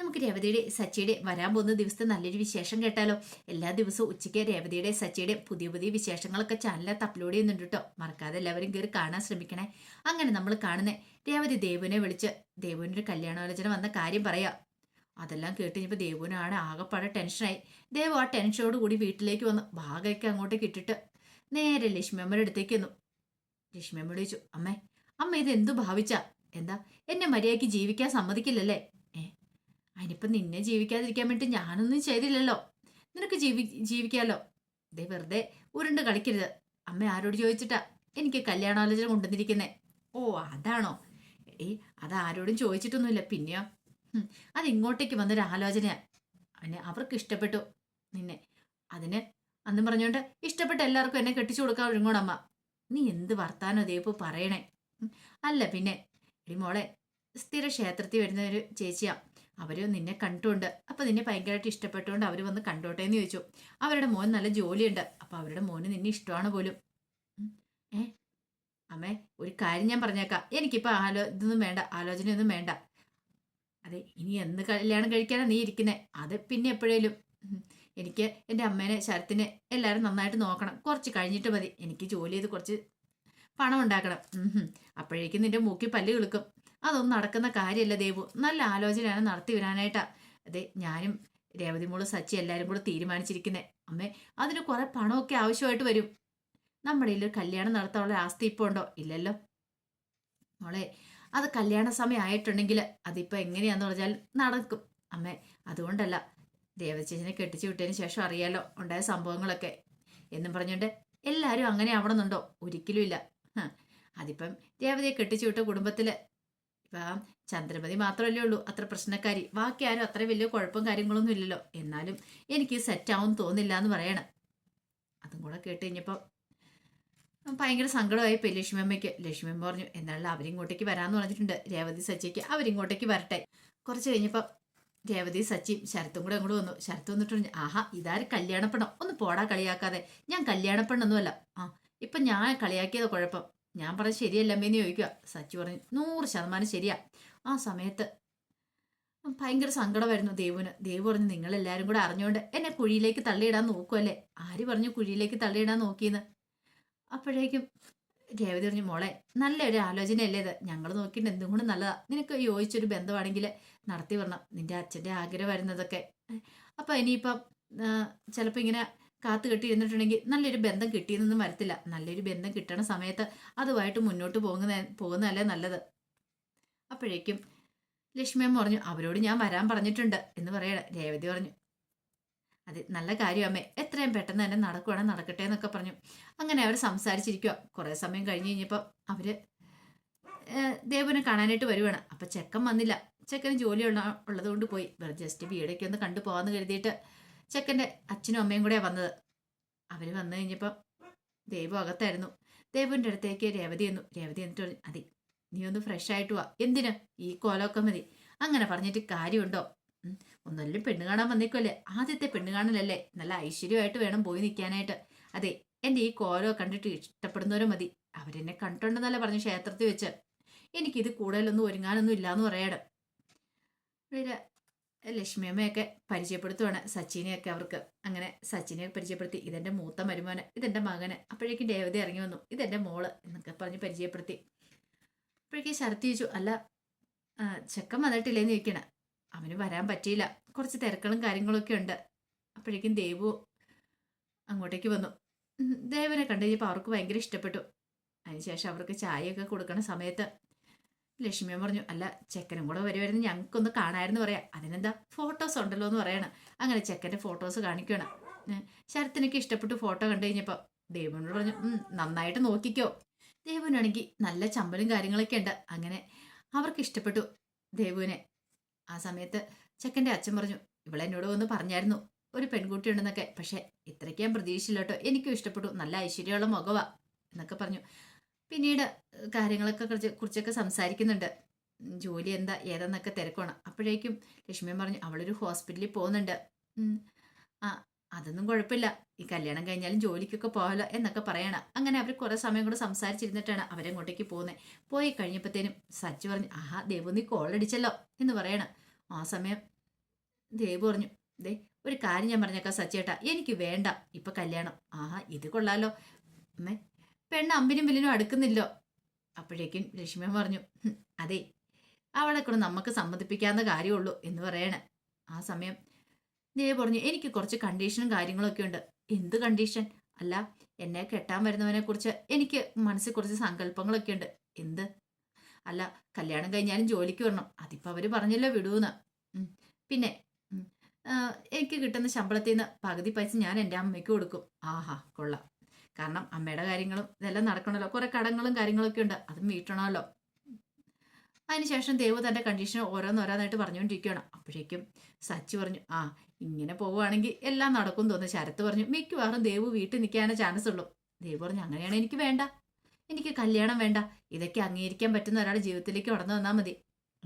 നമുക്ക് രേവതിയുടെ സച്ചിയുടെ വരാൻ പോകുന്ന ദിവസത്തെ നല്ലൊരു വിശേഷം കേട്ടാലോ? എല്ലാ ദിവസവും ഉച്ചയ്ക്ക് രേവതിയുടെ സച്ചിയുടെ പുതിയ പുതിയ വിശേഷങ്ങളൊക്കെ ചാനലിനകത്ത് അപ്ലോഡ് ചെയ്യുന്നുണ്ട് കേട്ടോ മറക്കാതെ എല്ലാവരും കയറി കാണാൻ ശ്രമിക്കണേ. അങ്ങനെ നമ്മൾ കാണുന്നേ രേവതി ദേവുവിനെ വിളിച്ച് ദേവുവിനൊരു കല്യാണാലോചന വന്ന കാര്യം പറയാം. അതെല്ലാം കേട്ട് കഴിഞ്ഞപ്പോൾ ദേവുവിനാണ് ആകെപ്പാടെ ടെൻഷനായി. ദേവു ആ ടെൻഷനോട് കൂടി വീട്ടിലേക്ക് വന്ന് ഭാഗമൊക്കെ അങ്ങോട്ടേക്ക് ഇട്ടിട്ട് നേരെ ലക്ഷ്മി അമ്മയുടെ അടുത്തേക്ക് വന്നു ലക്ഷ്മി അമ്മ ചോദിച്ചു അമ്മേ അമ്മ ഇത് എന്തു ഭാവിച്ചാ? എന്താ? എന്നെ മര്യാദയ്ക്ക് ജീവിക്കാൻ സമ്മതിക്കില്ലല്ലേ? അതിനിപ്പം നിന്നെ ജീവിക്കാതിരിക്കാൻ വേണ്ടി ഞാനൊന്നും ചെയ്തില്ലല്ലോ. നിനക്ക് ജീവി ജീവിക്കാമല്ലോ ദേ വെറുതെ ഉരുണ്ട് കളിക്കരുത്. അമ്മ ആരോട് ചോദിച്ചിട്ടാ എനിക്ക് കല്യാണാലോചന കൊണ്ടുവന്നിരിക്കുന്നേ. ഓ അതാണോ? ഏയ് അത് ആരോടും ചോദിച്ചിട്ടൊന്നുമില്ല. പിന്നെയോ? അത് ഇങ്ങോട്ടേക്ക് വന്നൊരു ആലോചനയാ. അതിന് അവർക്ക് ഇഷ്ടപ്പെട്ടു നിന്നെ. അതിന് അന്ന് പറഞ്ഞുകൊണ്ട് ഇഷ്ടപ്പെട്ട എല്ലാവർക്കും എന്നെ കെട്ടിച്ചു കൊടുക്കാൻ ഒരുങ്ങോടമ്മ നീ എന്ത് വർത്താനോ ദേപ്പോ പറയണേ? അല്ല പിന്നെ എടി മോളെ സ്ഥിര ക്ഷേത്രത്തിൽ വരുന്ന ഒരു ചേച്ചിയാ. അവർ നിന്നെ കണ്ടുകൊണ്ട് അപ്പൊ നിന്നെ ഭയങ്കരമായിട്ട് ഇഷ്ടപ്പെട്ടുകൊണ്ട് അവർ വന്ന് കണ്ടോട്ടെ എന്ന് ചോദിച്ചു. അവരുടെ മോൻ നല്ല ജോലിയുണ്ട് അപ്പൊ അവരുടെ മോന് നിന്നെ ഇഷ്ടമാണ് പോലും. ഏ അമ്മേ ഒരു കാര്യം ഞാൻ പറഞ്ഞേക്കാം. എനിക്കിപ്പോ ആലോ ഇതൊന്നും വേണ്ട ആലോചനയൊന്നും വേണ്ട. അതെ ഇനി എന്ന് കല്യാണം കഴിക്കാനാ നീ ഇരിക്കുന്നത് അത് പിന്നെ എപ്പോഴേലും. എനിക്ക് എന്റെ അമ്മേനെ ശരത്തിനെ എല്ലാവരും നന്നായിട്ട് നോക്കണം. കുറച്ച് കഴിഞ്ഞിട്ട് മതി. എനിക്ക് ജോലി ചെയ്ത് കുറച്ച് പണം ഉണ്ടാക്കണം. അപ്പോഴേക്കും നിന്റെ മൂക്കി പല്ല് കിളുക്കും. അതൊന്നും നടക്കുന്ന കാര്യമല്ല ദേവു. നല്ല ആലോചനയാണ് നടത്തി വരാനായിട്ടാ. അതെ ഞാനും രേവതി മോൾ സച്ചി എല്ലാവരും കൂടെ തീരുമാനിച്ചിരിക്കുന്നേ. അമ്മേ അതിന് കുറെ പണമൊക്കെ ആവശ്യമായിട്ട് വരും. നമ്മുടെ ഒരു കല്യാണം നടത്താനുള്ള ആസ്തി ഇപ്പോൾ ഉണ്ടോ? ഇല്ലല്ലോ. മോളെ അത് കല്യാണ സമയം ആയിട്ടുണ്ടെങ്കിൽ അതിപ്പോൾ എങ്ങനെയാന്ന് പറഞ്ഞാൽ നടക്കും. അമ്മേ അതുകൊണ്ടല്ല. ദേവചേച്ചനെ കെട്ടിച്ചു വിട്ടതിന് ശേഷം അറിയാലോ ഉണ്ടായ സംഭവങ്ങളൊക്കെ. എന്നും പറഞ്ഞുകൊണ്ട് എല്ലാവരും അങ്ങനെ ആവണമെന്നുണ്ടോ? ഒരിക്കലും ഇല്ല. അതിപ്പം രേവതിയെ കെട്ടിച്ചു വിട്ട കുടുംബത്തിൽ ഇപ്പം ചന്ദ്രമതി മാത്രമല്ലേ ഉള്ളൂ. അത്ര പ്രശ്നക്കാരി. ബാക്കി ആരും അത്ര വലിയ കുഴപ്പം കാര്യങ്ങളൊന്നും ഇല്ലല്ലോ. എന്നാലും എനിക്ക് സെറ്റ് ആവും തോന്നില്ല എന്ന് പറയണം. അതും കൂടെ കേട്ട് കഴിഞ്ഞപ്പോൾ ഭയങ്കര സങ്കടമായി പോയി ലക്ഷ്മി അമ്മയ്ക്ക്. ലക്ഷ്മി അമ്മ പറഞ്ഞു എന്നാലും അവരിങ്ങോട്ടേക്ക് വരാമെന്ന് പറഞ്ഞിട്ടുണ്ട്. രേവതി സച്ചിക്ക് അവരിങ്ങോട്ടേക്ക് വരട്ടെ. കുറച്ച് കഴിഞ്ഞപ്പോൾ രേവതി സച്ചിയും ശരത്തും കൂടെ അങ്ങോട്ട് വന്നു. ശരത്ത് വന്നിട്ട് പറഞ്ഞു ആഹാ ഇതാര് കല്യാണപ്പെണ്ണം? ഒന്ന് പോടാ കളിയാക്കാതെ. ഞാൻ കല്യാണപ്പെണ്ണൊന്നുമല്ല. ആ ഇപ്പം ഞാൻ കളിയാക്കിയത് കുഴപ്പം. ഞാൻ പറഞ്ഞ ശരിയല്ല അമ്മേന്ന് ചോദിക്കുക സച്ചി പറഞ്ഞു നൂറ് ശതമാനം ശരിയാ. ആ സമയത്ത് ഭയങ്കര സങ്കടമായിരുന്നു ദേവുന് ദേവ് പറഞ്ഞു നിങ്ങൾ എല്ലാവരും കൂടെ അറിഞ്ഞുകൊണ്ട് എന്നെ കുഴിയിലേക്ക് തള്ളിയിടാൻ നോക്കുമല്ലേ ആര് പറഞ്ഞു കുഴിയിലേക്ക് തള്ളിയിടാൻ നോക്കിയെന്ന്? അപ്പോഴേക്കും രേവതി പറഞ്ഞു മോളെ നല്ലൊരു ആലോചനയല്ലേ ഇത്. ഞങ്ങൾ നോക്കിയിട്ട് എന്തും കൊണ്ട് നല്ലതാ. നിനക്ക് യോജിച്ചൊരു ബന്ധമാണെങ്കിൽ നടത്തി വരണം. നിന്റെ അച്ഛന്റെ ആഗ്രഹം വരുന്നതൊക്കെ അപ്പം ഇനിയിപ്പം ചിലപ്പോൾ ഇങ്ങനെ കാത്തു കെട്ടിയിരുന്നിട്ടുണ്ടെങ്കിൽ നല്ലൊരു ബന്ധം കിട്ടിയെന്നൊന്നും വരത്തില്ല. നല്ലൊരു ബന്ധം കിട്ടണ സമയത്ത് അതുമായിട്ട് മുന്നോട്ട് പോകുന്ന പോകുന്നതല്ലേ നല്ലത്. അപ്പോഴേക്കും ലക്ഷ്മിയമ്മ പറഞ്ഞു അവരോട് ഞാൻ വരാൻ പറഞ്ഞിട്ടുണ്ട് എന്ന് പറയണ. രേവതി പറഞ്ഞു അത് നല്ല കാര്യം അമ്മേ. എത്രയും പെട്ടെന്ന് തന്നെ നടക്കുവാണെങ്കിൽ നടക്കട്ടെ എന്നൊക്കെ പറഞ്ഞു. അങ്ങനെ അവർ സംസാരിച്ചിരിക്കുക കുറേ സമയം കഴിഞ്ഞ് കഴിഞ്ഞപ്പോൾ അവർ ദേവനെ കാണാനായിട്ട് വരുവാണ്. അപ്പം ചെക്കൻ വന്നില്ല. ചെക്കന് ജോലി ഉള്ള ഉള്ളതുകൊണ്ട് പോയി. വെറുതെ ജസ്റ്റ് വീടൊക്കെ ഒന്ന് കണ്ടു പോകാമെന്ന് കരുതിയിട്ട് ചെക്കന്റെ അച്ഛനും അമ്മയും കൂടെ വന്നത്. അവർ വന്നു കഴിഞ്ഞപ്പോൾ ദേവു അകത്തായിരുന്നു. ദേവുവിന്റെ അടുത്തേക്ക് രേവതി എന്നു രേവതി എന്നിട്ട് പറഞ്ഞു അതെ നീ ഒന്ന് ഫ്രഷ് ആയിട്ട് വാ. എന്തിന്? ഈ കോലമൊക്കെ മതി. അങ്ങനെ പറഞ്ഞിട്ട് കാര്യമുണ്ടോ? ഒന്നല്ലും പെണ്ണ് കാണാൻ വന്നേക്കുമല്ലേ ആദ്യത്തെ പെണ്ണ് കാണലല്ലേ? നല്ല ഐശ്വര്യമായിട്ട് വേണം പോയി നിൽക്കാനായിട്ട്. അതെ എന്റെ ഈ കോലം കണ്ടിട്ട് ഇഷ്ടപ്പെടുന്നവരും മതി. അവരെന്നെ കണ്ടിട്ടുണ്ടെന്നല്ല പറഞ്ഞു ക്ഷേത്രത്തിൽ വെച്ച്. എനിക്കിത് കൂടുതലൊന്നും ഒരുങ്ങാനൊന്നും ഇല്ലാന്ന് പറയാട്. ലക്ഷ്മിയമ്മയൊക്കെ പരിചയപ്പെടുത്തുവാണ് സച്ചിനെയൊക്കെ അവർക്ക്. അങ്ങനെ സച്ചിനെ പരിചയപ്പെടുത്തി ഇതെന്റെ മൂത്ത മരുമോന് ഇതെന്റെ മകന്. അപ്പോഴേക്കും ദേവത ഇറങ്ങി വന്നു ഇതെന്റെ മോൾ എന്നൊക്കെ പറഞ്ഞ് പരിചയപ്പെടുത്തി. അപ്പോഴേക്കും ശരത്തി ചോദിച്ചു അല്ല ചെക്കൻ വന്നിട്ടില്ലേന്ന് ചോദിക്കണ. അവന് വരാൻ പറ്റിയില്ല. കുറച്ച് തിരക്കുകളും കാര്യങ്ങളൊക്കെ ഉണ്ട്. അപ്പോഴേക്കും ദേവു അങ്ങോട്ടേക്ക് വന്നു. ദേവനെ കണ്ടു കഴിഞ്ഞപ്പോൾ അവർക്ക് ഭയങ്കര ഇഷ്ടപ്പെട്ടു. അതിനുശേഷം അവർക്ക് ചായയൊക്കെ കൊടുക്കണ സമയത്ത് ലക്ഷ്മിയ പറഞ്ഞു അല്ല ചെക്കനും കൂടെ വരുമായിരുന്നു ഞങ്ങൾക്കൊന്ന് കാണാമായിരുന്നു പറയാം. അതിനെന്താ ഫോട്ടോസ് ഉണ്ടല്ലോ എന്ന് പറയണം. അങ്ങനെ ചെക്കന്റെ ഫോട്ടോസ് കാണിക്കണം ശരത്തിനൊക്കെ ഇഷ്ടപ്പെട്ട് ഫോട്ടോ കണ്ടു കഴിഞ്ഞപ്പോൾ ദേവനോട് പറഞ്ഞു നന്നായിട്ട് നോക്കിക്കോ. ദേവനാണെങ്കിൽ നല്ല ചമ്പലും കാര്യങ്ങളൊക്കെ ഉണ്ട്. അങ്ങനെ അവർക്ക് ഇഷ്ടപ്പെട്ടു ദേവുവിനെ ആ സമയത്ത് ചെക്കന്റെ അച്ഛൻ പറഞ്ഞു ഇവിടെ എന്നോട് വന്ന് പറഞ്ഞായിരുന്നു ഒരു പെൺകുട്ടി ഉണ്ടെന്നൊക്കെ. പക്ഷേ ഇത്രയ്ക്ക് ഞാൻ പ്രതീക്ഷിച്ചില്ല കേട്ടോ. എനിക്കും ഇഷ്ടപ്പെട്ടു. നല്ല ഐശ്വര്യമുള്ള മുഖവാ എന്നൊക്കെ പറഞ്ഞു. പിന്നീട് കാര്യങ്ങളൊക്കെ കുറിച്ച് കുറിച്ചൊക്കെ സംസാരിക്കുന്നുണ്ട്. ജോലി എന്താ ഏതെന്നൊക്കെ തിരക്കണം. അപ്പോഴേക്കും ലക്ഷ്മി പറഞ്ഞു അവളൊരു ഹോസ്പിറ്റലിൽ പോകുന്നുണ്ട്. ആ അതൊന്നും കുഴപ്പമില്ല. ഈ കല്യാണം കഴിഞ്ഞാലും ജോലിക്കൊക്കെ പോകലോ എന്നൊക്കെ പറയണം. അങ്ങനെ അവർ കുറെ സമയം കൂടെ സംസാരിച്ചിരുന്നിട്ടാണ് അവരങ്ങോട്ടേക്ക് പോകുന്നത് പോയി കഴിഞ്ഞപ്പോഴത്തേനും സച്ചു പറഞ്ഞു ആഹാ ദേവു നീ കോൾ അടിച്ചല്ലോ എന്ന് പറയണം. ആ സമയം ദേവു പറഞ്ഞു ദേ ഒരു കാര്യം ഞാൻ പറഞ്ഞേക്കാം സച്ചേട്ടാ. എനിക്ക് വേണ്ട. ഇപ്പൊ കല്യാണം. ആഹാ ഇത് കൊള്ളാലോ. അമ്മേ പെണ്ണ് അമ്പിനും വില്ലിനും അടുക്കുന്നില്ലോ? അപ്പോഴേക്കും ലക്ഷ്മി പറഞ്ഞു അതെ അവളെ കൂടെ നമുക്ക് സമ്മതിപ്പിക്കാവുന്ന കാര്യമുള്ളൂ എന്ന് പറയണേ. ആ സമയം ദേവ് പറഞ്ഞു എനിക്ക് കുറച്ച് കണ്ടീഷനും കാര്യങ്ങളൊക്കെ ഉണ്ട്. എന്ത് കണ്ടീഷൻ അല്ല എന്നെ കെട്ടാൻ വരുന്നവനെ കുറിച്ച് എനിക്ക് മനസ്സിൽ കുറച്ച് സങ്കല്പങ്ങളൊക്കെ ഉണ്ട്. എന്ത്? അല്ല കല്യാണം കഴിഞ്ഞാലും ജോലിക്ക് വരണം. അതിപ്പോ അവർ പറഞ്ഞല്ലോ വിടൂന്ന്. പിന്നെ എനിക്ക് കിട്ടുന്ന ശമ്പളത്തിൽ നിന്ന് പകുതി പൈസ ഞാൻ എന്റെ അമ്മയ്ക്ക് കൊടുക്കും. ആഹാ കൊള്ളാം. കാരണം അമ്മയുടെ കാര്യങ്ങളും ഇതെല്ലാം നടക്കണമല്ലോ കുറെ കടങ്ങളും കാര്യങ്ങളൊക്കെ ഉണ്ട്. അതും വീട്ടണമല്ലോ. അതിനുശേഷം ദേവ് തന്റെ കണ്ടീഷൻ ഓരോന്നോരോന്നായിട്ട് പറഞ്ഞുകൊണ്ടിരിക്കുകയാണ്. അപ്പോഴേക്കും സച്ചി പറഞ്ഞു ആ ഇങ്ങനെ പോവുകയാണെങ്കിൽ എല്ലാം നടക്കും തോന്നുന്നു. ശരത്ത് പറഞ്ഞു മിക്കവാറും ദേവ് വീട്ടിൽ നിൽക്കാനേ ചാൻസ് ഉള്ളൂ. ദേവ് പറഞ്ഞു അങ്ങനെയാണ് എനിക്ക് വേണ്ട. എനിക്ക് കല്യാണം വേണ്ട. ഇതൊക്കെ അംഗീകരിക്കാൻ പറ്റുന്ന ഒരാളുടെ ജീവിതത്തിലേക്ക് കടന്നു വന്നാൽ മതി.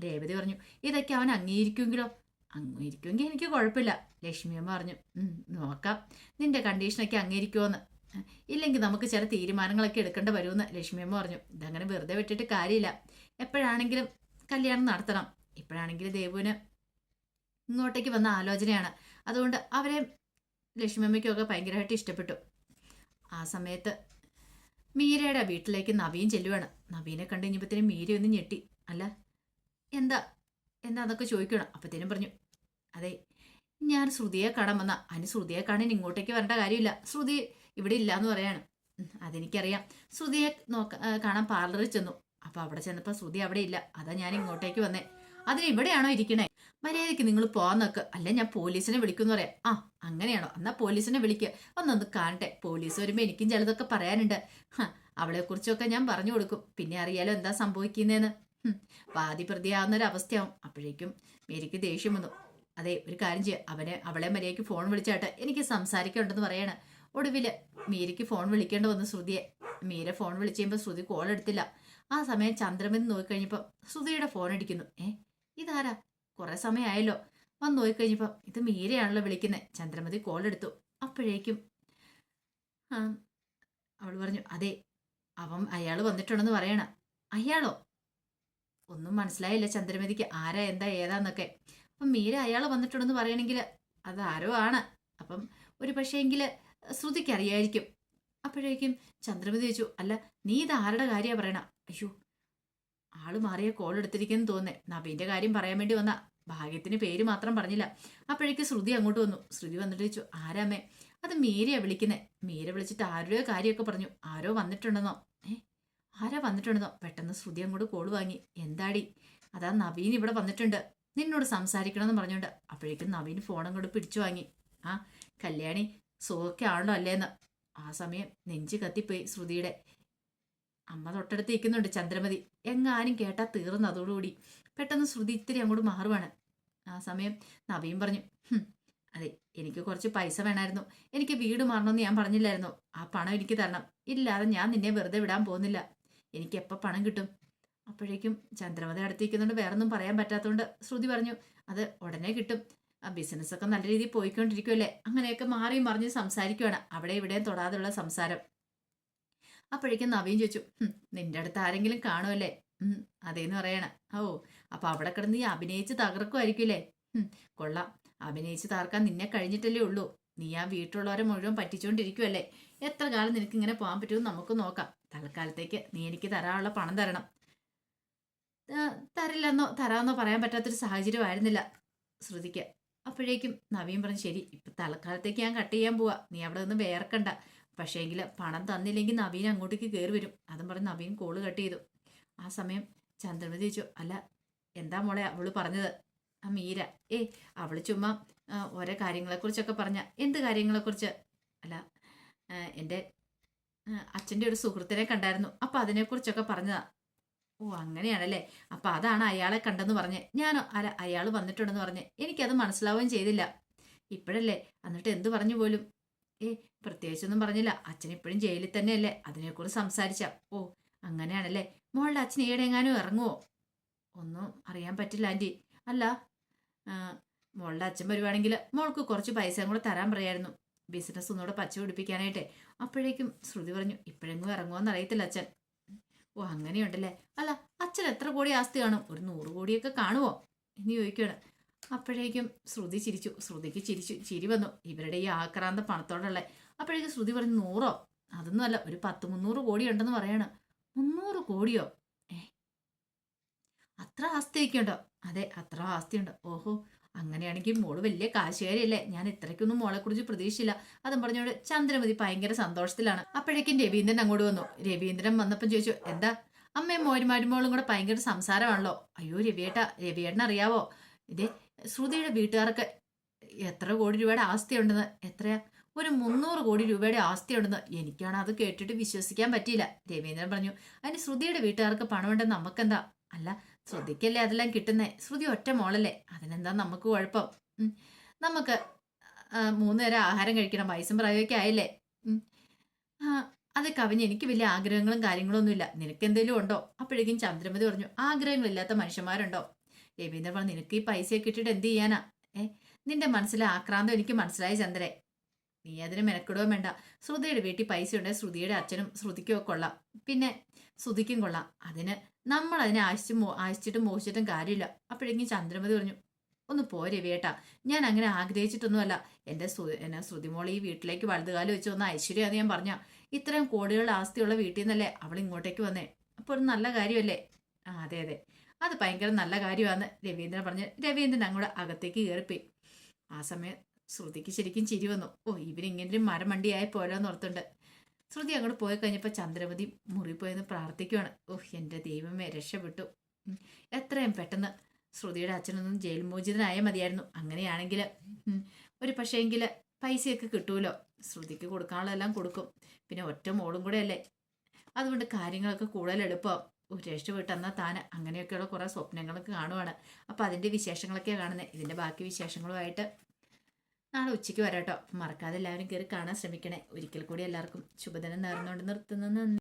രേവതി പറഞ്ഞു ഇതൊക്കെ അവൻ അംഗീകരിക്കുമെങ്കിലോ? അംഗീകരിക്കുമെങ്കിൽ എനിക്ക് കുഴപ്പമില്ല ലക്ഷ്മിയമ്മ പറഞ്ഞു. നോക്കാം. നിന്റെ കണ്ടീഷനൊക്കെ അംഗീകരിക്കുമോന്ന് ഇല്ലെങ്കിൽ നമുക്ക് ചില തീരുമാനങ്ങളൊക്കെ എടുക്കേണ്ട വരുമെന്ന് ലക്ഷ്മിയമ്മ പറഞ്ഞു. ഇതങ്ങനെ വെറുതെ വിട്ടിട്ട് കാര്യമില്ല. എപ്പോഴാണെങ്കിലും കല്യാണം നടത്തണം. ഇപ്പോഴാണെങ്കിലും ദേവുവിന് ഇങ്ങോട്ടേക്ക് വന്ന ആലോചനയാണ്. അതുകൊണ്ട് അവരെ ലക്ഷ്മിയമ്മയ്ക്കൊക്കെ ഭയങ്കരമായിട്ട് ഇഷ്ടപ്പെട്ടു. ആ സമയത്ത് മീരയുടെ വീട്ടിലേക്ക് നവീൻ ചെല്ലുവാണ്. നവീനെ കണ്ടു കഴിഞ്ഞപ്പോഴത്തേനും മീര ഒന്ന് ഞെട്ടി. അല്ല എന്താ? എന്താ അതൊക്കെ ചോദിക്കണം. അപ്പത്തേനും പറഞ്ഞു അതെ ഞാൻ ശ്രുതിയെ കാണാൻ വന്ന. അതിന് ശ്രുതിയെ കാണാൻ ഇങ്ങോട്ടേക്ക് വരേണ്ട കാര്യമില്ല. ശ്രുതി ഇവിടെ ഇല്ല എന്ന് പറയാണ് അതെനിക്കറിയാം. ശ്രുതിയെ നോക്ക കാണാൻ പാർലറിൽ ചെന്നു. അപ്പൊ അവിടെ ചെന്നപ്പോ ശ്രുതി അവിടെ ഇല്ല. അതാ ഞാൻ ഇങ്ങോട്ടേക്ക് വന്നേ. അതിന് ഇവിടെയാണോ ഇരിക്കണേ? മര്യാദയ്ക്ക് നിങ്ങൾ പോകാൻ നോക്ക്. അല്ല ഞാൻ പോലീസിനെ വിളിക്കുന്നു പറയാം. ആ അങ്ങനെയാണോ? എന്നാ പോലീസിനെ വിളിക്കുക ഒന്നൊന്ന് കാണട്ടെ. പോലീസ് വരുമ്പോ എനിക്കും ചിലതൊക്കെ പറയാനുണ്ട്. അവളെ കുറിച്ചൊക്കെ ഞാൻ പറഞ്ഞു കൊടുക്കും. പിന്നെ അറിയാലോ എന്താ സംഭവിക്കുന്നതെന്ന് വാദി പ്രതിയാവുന്ന ഒരു അവസ്ഥയാവും അപ്പോഴേക്കും മേരിക്ക് ദേഷ്യം വന്നു. അതെ ഒരു കാര്യം ചെയ്യുക അവനെ അവളെ മര്യാദയ്ക്ക് ഫോൺ വിളിച്ചാട്ട്. എനിക്ക് സംസാരിക്കണ്ടെന്ന് പറയാണ്. ഒടുവിൽ മീരയ്ക്ക് ഫോൺ വിളിക്കേണ്ടി വന്നു ശ്രുതിയെ. മീര ഫോൺ വിളിച്ചു കഴിയുമ്പോൾ ശ്രുതി കോൾ എടുത്തില്ല. ആ സമയം ചന്ദ്രമെന്ന് നോക്കിക്കഴിഞ്ഞപ്പം ശ്രുതിയുടെ ഫോൺ അടിക്കുന്നു. ഏ ഇതാരാ? കുറേ സമയമായല്ലോ വന്ന് നോക്കിക്കഴിഞ്ഞപ്പം ഇത് മീരയാണല്ലോ വിളിക്കുന്നത് ചന്ദ്രമതി കോൾ എടുത്തു. അപ്പോഴേക്കും അവൾ പറഞ്ഞു അതെ അവൻ അയാൾ വന്നിട്ടുണ്ടെന്ന് പറയണ. അയാളോ? ഒന്നും മനസ്സിലായില്ല ചന്ദ്രമതിക്ക്. ആരാ എന്താ ഏതാന്നൊക്കെ. അപ്പം മീര അയാൾ വന്നിട്ടുണ്ടെന്ന് പറയണമെങ്കിൽ അത് ആരോ ആണ്. അപ്പം ഒരു പക്ഷേങ്കിൽ ശ്രുതിക്ക് അറിയായിരിക്കും. അപ്പോഴേക്കും ചന്ദ്രമതി ചോദിച്ചു അല്ല നീ ഇത് ആരുടെ കാര്യമാണ് പറയണ? അയ്യോ ആൾ മാറിയ കോൾ എടുത്തിരിക്കുന്നു തോന്നേ നബീന്റെ കാര്യം പറയാൻ വേണ്ടി വന്ന. ഭാഗ്യത്തിന് പേര് മാത്രം പറഞ്ഞില്ല. അപ്പോഴേക്ക് ശ്രുതി അങ്ങോട്ട് വന്നു. ശ്രുതി വന്നിട്ട് ചോദിച്ചു ആരാമേ അത് മീരയാ വിളിക്കുന്നേ. മീര വിളിച്ചിട്ട് ആരുടെ കാര്യമൊക്കെ പറഞ്ഞു. ആരോ വന്നിട്ടുണ്ടെന്നോ? ഏ ആരാ വന്നിട്ടുണ്ടെന്നോ? പെട്ടെന്ന് ശ്രുതി അങ്ങോട്ട് കോൾ വാങ്ങി. എന്താടി? അതാ നവീൻ ഇവിടെ വന്നിട്ടുണ്ട്. നിന്നോട് സംസാരിക്കണമെന്ന് പറഞ്ഞുകൊണ്ട് അപ്പോഴേക്കും നവീൻ ഫോൺ അങ്ങോട്ട് പിടിച്ചു വാങ്ങി. ആ കല്യാണി സുഖമൊക്കെ ആണല്ലോ അല്ലേന്ന് ആ സമയം നെഞ്ച് കത്തിപ്പോയി ശ്രുതിയുടെ. അമ്മ തൊട്ടടുത്ത് നിൽക്കുന്നുണ്ട് ചന്ദ്രമതി. എങ്ങാനും കേട്ടാ തീർന്നു അതോടുകൂടി. പെട്ടെന്ന് ശ്രുതി ഇത്തിരി അങ്ങോട്ട് മാറുവാണ്. ആ സമയം നവീൻ പറഞ്ഞു അതെ എനിക്ക് കുറച്ച് പൈസ വേണമായിരുന്നു എനിക്ക് വീട് മാറണമെന്ന് ഞാൻ പറഞ്ഞില്ലായിരുന്നു. ആ പണം എനിക്ക് തരണം. ഇല്ലാതെ ഞാൻ നിന്നെ വെറുതെ വിടാൻ പോകുന്നില്ല. എനിക്ക് എപ്പോൾ പണം കിട്ടും? അപ്പോഴേക്കും ചന്ദ്രമതി അടുത്തിരിക്കുന്നുണ്ട് വേറൊന്നും പറയാൻ പറ്റാത്തതുകൊണ്ട് ശ്രുതി പറഞ്ഞു അത് ഉടനെ കിട്ടും. ആ ബിസിനസ്സൊക്കെ നല്ല രീതിയിൽ പോയിക്കൊണ്ടിരിക്കുമല്ലേ അങ്ങനെയൊക്കെ മാറി മറിഞ്ഞ് സംസാരിക്കുവാണ്. അവിടെ ഇവിടെയും തൊടാതെയുള്ള സംസാരം. അപ്പോഴേക്കും നവീൻ ചോദിച്ചു നിന്റെ അടുത്ത് ആരെങ്കിലും കാണുമല്ലേ അതേന്ന് പറയണ. ഓ അപ്പൊ അവിടെ കിടന്ന് നീ അഭിനയിച്ച് തകർക്കുമായിരിക്കുമല്ലേ ഉം, കൊള്ളാം. അഭിനയിച്ച് തകർക്കാൻ നിന്നെ കഴിഞ്ഞിട്ടല്ലേ ഉള്ളൂ. നീ ആ വീട്ടിലുള്ളവരെ മുഴുവൻ പറ്റിച്ചുകൊണ്ടിരിക്കുമല്ലേ എത്ര കാലം നിനക്ക് ഇങ്ങനെ പോകാൻ പറ്റുമെന്ന് നമുക്ക് നോക്കാം. തൽക്കാലത്തേക്ക് നീ എനിക്ക് തരാനുള്ള പണം തരണം. തരില്ലെന്നോ തരാമെന്നോ പറയാൻ പറ്റാത്തൊരു സാഹചര്യമായിരുന്നില്ല ശ്രുതിക്ക്. അപ്പോഴേക്കും നവീൻ പറഞ്ഞു ശരി ഇപ്പൊ തൽക്കാലത്തേക്ക് ഞാൻ കട്ട് ചെയ്യാൻ പോവാ. നീ അവിടെ നിന്ന് വേർക്കണ്ട. പക്ഷേങ്കിൽ പണം തന്നില്ലെങ്കിൽ നവീൻ അങ്ങോട്ടേക്ക് കയറി വരും. അതും പറഞ്ഞ് നവീൻ കോൾ കട്ട് ചെയ്തു. ആ സമയം ചന്ദ്രമതി ചോദിച്ചു അല്ല എന്താ മോളെ അവൾ പറഞ്ഞത്? ആ മീര. ഏ അവൾ ചുമ്മാ ഓരോ കാര്യങ്ങളെക്കുറിച്ചൊക്കെ പറഞ്ഞ. എന്ത് കാര്യങ്ങളെക്കുറിച്ച്? അല്ല എന്റെ അച്ഛന്റെ ഒരു സുഹൃത്തിനെ കണ്ടായിരുന്നു. അപ്പം അതിനെക്കുറിച്ചൊക്കെ പറഞ്ഞതാ. ഓ അങ്ങനെയാണല്ലേ. അപ്പൊ അതാണ് അയാളെ കണ്ടെന്ന് പറഞ്ഞ്. ഞാനോ അല്ല അയാൾ വന്നിട്ടുണ്ടെന്ന് പറഞ്ഞ്. എനിക്കത് മനസ്സിലാവുകയും ചെയ്തില്ല. ഇപ്പോഴല്ലേ? എന്നിട്ട് എന്തു പറഞ്ഞു പോലും? ഏ പ്രത്യേകിച്ചൊന്നും പറഞ്ഞില്ല. അച്ഛൻ ഇപ്പോഴും ജയിലിൽ തന്നെയല്ലേ? അതിനെക്കുറിച്ച് സംസാരിച്ച. ഓ അങ്ങനെയാണല്ലേ? മോളുടെ അച്ഛൻ ഈടെങ്ങാനും ഇറങ്ങുമോ ഒന്നും അറിയാൻ പറ്റില്ല ആന്റി. അല്ല മോളുടെ അച്ഛൻ വരുവാണെങ്കിൽ മോൾക്ക് കുറച്ച് പൈസയും കൂടെ തരാൻ പറയായിരുന്നു. ബിസിനസ് ഒന്നുകൂടെ പച്ച പിടിപ്പിക്കാനായിട്ടെ. അപ്പോഴേക്കും ശ്രുതി പറഞ്ഞു ഇപ്പോഴെങ്ങും ഇറങ്ങുമോ എന്നറിയത്തില്ല അച്ഛൻ. ഓ അങ്ങനെയുണ്ടല്ലേ. അല്ല അച്ഛൻ എത്ര കോടി ആസ്തി കാണും? ഒരു നൂറ് കോടിയൊക്കെ കാണുമോ എന്ന് ചോദിക്കുകയാണ്. അപ്പോഴേക്കും ശ്രുതി ചിരിച്ചു. ശ്രുതിക്ക് ചിരിച്ചു. ചിരി വന്നു. ഇവരുടെ ഈ ആക്രാന്ത പണത്തോടുള്ള അപ്പോഴേക്കും ശ്രുതി പറഞ്ഞു നൂറോ? അതൊന്നുമല്ല ഒരു പത്ത് മുന്നൂറ് കോടി ഉണ്ടെന്ന് പറയാണ്. മുന്നൂറ് കോടിയോ? ഏ അത്ര ആസ്തിയൊക്കെ ഉണ്ടോ അതെ അത്ര ആസ്തിയുണ്ട്. ഓഹോ അങ്ങനെയാണെങ്കിൽ മോൾ വലിയ കാശുകാരിയല്ലേ? ഞാൻ ഇത്രയ്ക്കൊന്നും മോളെ കുറിച്ച് പ്രതീക്ഷയില്ല അതും പറഞ്ഞോട് ചന്ദ്രമതി ഭയങ്കര സന്തോഷത്തിലാണ്. അപ്പോഴേക്കും രവീന്ദ്രൻ അങ്ങോട്ട് വന്നു. രവീന്ദ്രൻ വന്നപ്പം ചോദിച്ചു എന്താ? അമ്മയും മോരുമാരും മോളും കൂടെ ഭയങ്കര സംസാരമാണല്ലോ? അയ്യോ രവിയേട്ട രവിയേട്ടൻ അറിയാവോ? ഇതേ ശ്രുതിയുടെ വീട്ടുകാർക്ക് എത്ര കോടി രൂപയുടെ ആസ്തി ഉണ്ടെന്ന് എത്രയാ? ഒരു മുന്നൂറ് കോടി രൂപയുടെ ആസ്തി ഉണ്ടെന്ന് എനിക്കാണ് അത് കേട്ടിട്ട് വിശ്വസിക്കാൻ പറ്റിയില്ല. രവീന്ദ്രൻ പറഞ്ഞു അതിന് ശ്രുതിയുടെ വീട്ടുകാർക്ക് പണമുണ്ടെന്ന് നമുക്കെന്താ? അല്ല ശ്രുതിക്കല്ലേ അതെല്ലാം കിട്ടുന്നേ? ശ്രുതി ഒറ്റ മോളല്ലേ? അതിനെന്താ നമുക്ക് കുഴപ്പം. നമുക്ക് മൂന്ന് നേരം ആഹാരം കഴിക്കണം. വയസ്സും പ്രായമൊക്കെ ആയില്ലേ? അത് കവിഞ്ഞ് എനിക്ക് വലിയ ആഗ്രഹങ്ങളും കാര്യങ്ങളും ഒന്നുമില്ല നിനക്ക് എന്തെങ്കിലും ഉണ്ടോ? അപ്പോഴേക്കും ചന്ദ്രമതി പറഞ്ഞു ആഗ്രഹങ്ങളില്ലാത്ത മനുഷ്യന്മാരുണ്ടോ? രവീന്ദ്രൻ നിനക്ക് ഈ പൈസയൊക്കെ ഇട്ടിട്ട് എന്ത് ചെയ്യാനാ? ഏ? നിന്റെ മനസ്സിലെ ആക്രാന്തം എനിക്ക് മനസ്സിലായി ചന്ദ്രേ. നീ അതിന് മെനക്കെടുകയും വേണ്ട. ശ്രുതിയുടെ വീട്ടിൽ പൈസ ഉണ്ടെങ്കിൽ ശ്രുതിയുടെ അച്ഛനും ശ്രുതിക്കും കൊള്ളാം. പിന്നെ ശ്രുതിക്കും കൊള്ളാം. അതിന് നമ്മൾ അതിനെ ആശിച്ച് മോ ആശിച്ചിട്ടും മോഹിച്ചിട്ടും കാര്യമില്ല. അപ്പോഴേക്കും ചന്ദ്രമതി പറഞ്ഞു ഒന്ന് പോരെ വേട്ടാ ഞാൻ അങ്ങനെ ആഗ്രഹിച്ചിട്ടൊന്നുമല്ല. എന്റെ ശ്രു എന്നെ ശ്രുതിമോൾ ഈ വീട്ടിലേക്ക് വലുതുകാലം വെച്ച് വന്ന ഐശ്വര്യ അത് ഞാൻ പറഞ്ഞ ഇത്രയും കോടികളുടെ ആസ്തിയുള്ള വീട്ടിൽ നിന്നല്ലേ അവൾ ഇങ്ങോട്ടേക്ക് വന്നേ? അപ്പോൾ ഒരു നല്ല കാര്യമല്ലേ? ആ അതെ അതെ. അത് ഭയങ്കര നല്ല കാര്യമാണെന്ന് രവീന്ദ്രൻ പറഞ്ഞ്. രവീന്ദ്രൻ അങ്ങോട്ട് അകത്തേക്ക് കയറിപ്പോയി. ആ സമയം ശ്രുതിക്ക് ശരിക്കും ചിരി വന്നു. ഓ ഇവരിങ്ങനെ മരമണ്ടിയായി പോരാന്ന് ഓർത്തുണ്ട്. ശ്രുതി അങ്ങോട്ട് പോയി കഴിഞ്ഞപ്പോൾ ചന്ദ്രവതി മുറി പോയെന്ന് പ്രാർത്ഥിക്കുവാണ്. ഓഹ് എന്റെ ദൈവമേ രക്ഷപ്പെട്ടു. എത്രയും പെട്ടെന്ന് ശ്രുതിയുടെ അച്ഛനൊന്നും ജയിൽ മോചിതനായ മതിയായിരുന്നു. അങ്ങനെയാണെങ്കിൽ ഒരു പക്ഷേങ്കിൽ പൈസയൊക്കെ കിട്ടുമല്ലോ ശ്രുതിക്ക് കൊടുക്കാനുള്ളതെല്ലാം കൊടുക്കും. പിന്നെ ഒറ്റ മോളും കൂടെ അല്ലേ? അതുകൊണ്ട് കാര്യങ്ങളൊക്കെ കൂടുതൽ എളുപ്പം. ഓ രക്ഷപ്പെട്ടെന്നാൽ താൻ അങ്ങനെയൊക്കെയുള്ള കുറേ സ്വപ്നങ്ങളൊക്കെ കാണുവാണ്. അപ്പോൾ അതിന്റെ വിശേഷങ്ങളൊക്കെയാണ് കാണുന്നത് ഇതിന്റെ ബാക്കി വിശേഷങ്ങളുമായിട്ട് നാളെ ഉച്ചയ്ക്ക് വരാട്ടോ. കേട്ടോ മറക്കാതെ എല്ലാവരും കയറി കാണാൻ ശ്രമിക്കണേ. ഒരിക്കൽ കൂടി എല്ലാവർക്കും ശുഭദിനം നേർന്നുകൊണ്ട് നിർത്തുന്നു.